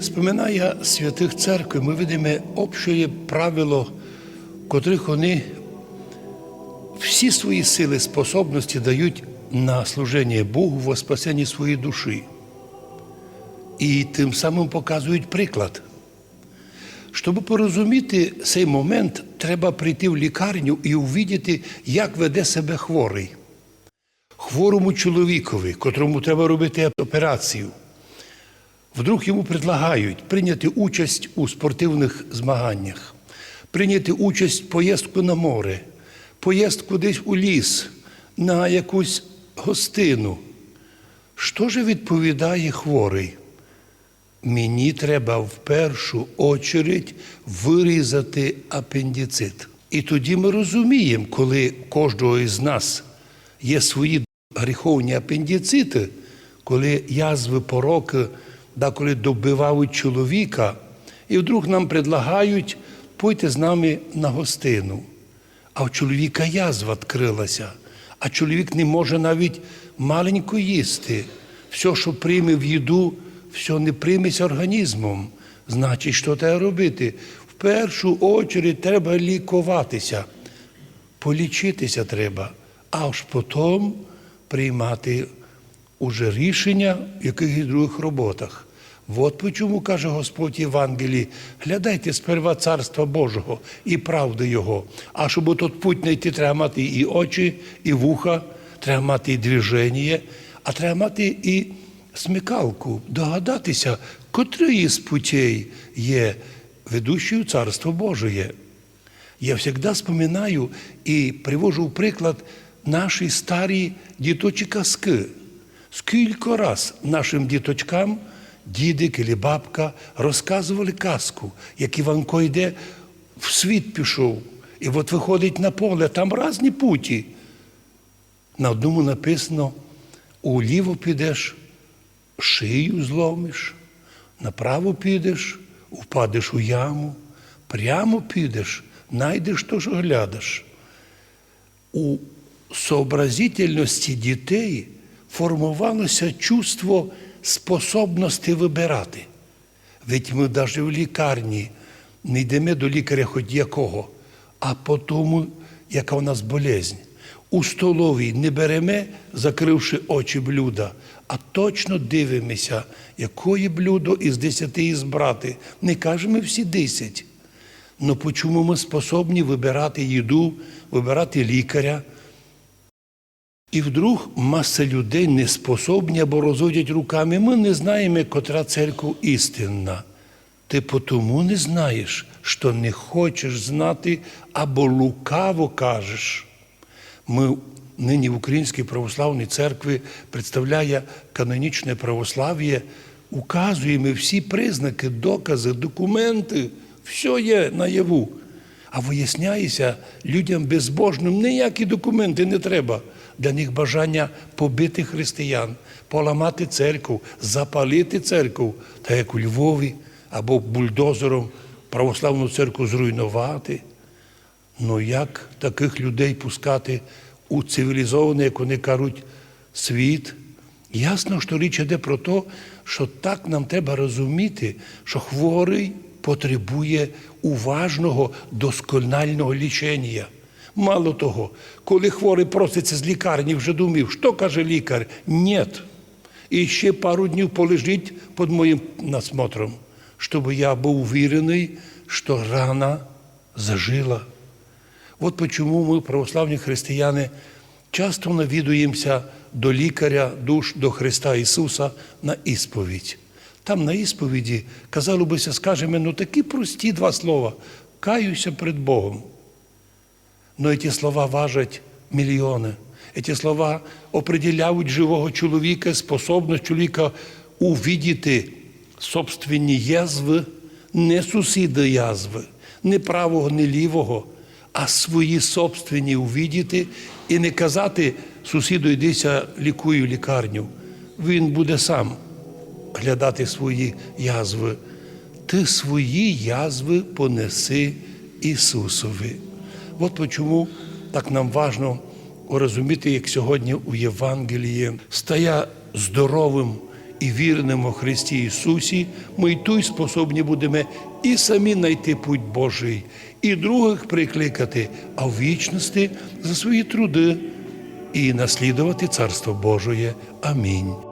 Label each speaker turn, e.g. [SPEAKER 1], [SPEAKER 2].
[SPEAKER 1] Споминає святих церкви, ми видимо общее правило, котрих вони всі свої сили, способності дають на служення Богу во спасенні своєї душі. І тим самим показують приклад. Щоб порозуміти цей момент, треба прийти в лікарню і увідіти, як веде себе хворий. Хворому чоловікові, котрому треба робити операцію. Вдруг йому предлагають прийняти участь у спортивних змаганнях, прийняти участь в поїздку на море, поїздку десь у ліс, на якусь гостину. Що ж відповідає хворий? Мені треба в першу очередь вирізати апендицит. І тоді ми розуміємо, коли кожного із нас є свої гріховні апендицити, коли язви пороки деколи добивають чоловіка, і вдруг нам предлагають пойти з нами на гостину. А у чоловіка язва відкрилася, а чоловік не може навіть маленько їсти. Все, що прийме в їду, все не прийметься організмом. Значить, що треба робити? В першу очередь треба лікуватися, полічитися треба, а аж потім приймати уже рішення в якихось других роботах. От чому каже Господь Євангелії, глядайте сперва Царства Божого і правди Його. А щоб тут путь знайти, треба мати і очі, і вуха, треба мати і движення, а треба мати і смикалку, догадатися, котрий із путей є ведущою Царство Божие. Я завжди споминаю і привожу в приклад наші старі діточі казки. Скільки раз нашим діточкам дідик і бабка розказували казку, як Іванко йде в світ пішов, і от виходить на поле, там різні путі. На одному написано: уліво підеш, шию зломиш, направо підеш, впадеш у яму, прямо підеш, найдеш то, що глядаш. У сообразительності дітей формувалося чувство способності вибирати. Ведь ми навіть в лікарні не йдемо до лікаря хоч якого, а по тому, яка у нас болезнь. У столовій не беремо, закривши очі блюда, а точно дивимося, якої блюдо із десяти ізбрати. Не кажемо всі десять. Ну чому ми способні вибирати їду, вибирати лікаря? І вдруг маса людей не способні або розводять руками. Ми не знаємо, котра церква істинна. Ти потому не знаєш, що не хочеш знати або лукаво кажеш. Ми нині в Українській православній церкві представляє канонічне православ'я, указуємо всі признаки, докази, документи, все є наяву. А виясняється, людям безбожним ніякі документи не треба. Для них бажання побити християн, поламати церкву, запалити церкву, так як у Львові або бульдозером православну церкву зруйнувати. Ну як таких людей пускати у цивілізований, як вони кажуть, світ? Ясно, що річ йде про те, що так нам треба розуміти, що хворий потребує уважного, досконального лічення. Мало того, коли хворий проситься з лікарні, вже думав, що каже лікар? Ні. І ще пару днів полежить під моїм насмотром, щоб я був уверений, що рана зажила. От чому ми, православні християни, часто навідуємося до лікаря душ, до Христа Ісуса на ісповідь. Там на ісповіді, казало бися, скажемо, ну такі прості два слова. Каюся перед Богом. Но ці слова важать мільйони. Ці слова определяють живого чоловіка, способність чоловіка увидіти собственні язви, не сусіди язви, не правого, не лівого, а свої собственні увидіти і не казати сусіду, йдися, лікую лікарню. Він буде сам глядати свої язви. Ти свої язви понеси Ісусові. От чому так нам важно розуміти, як сьогодні у Євангелії, стає здоровим і вірним во Христі Ісусі, ми й той способні будемо і самі знайти путь Божий, і других прикликати, а в вічності за свої труди і наслідувати Царство Божоє. Амінь.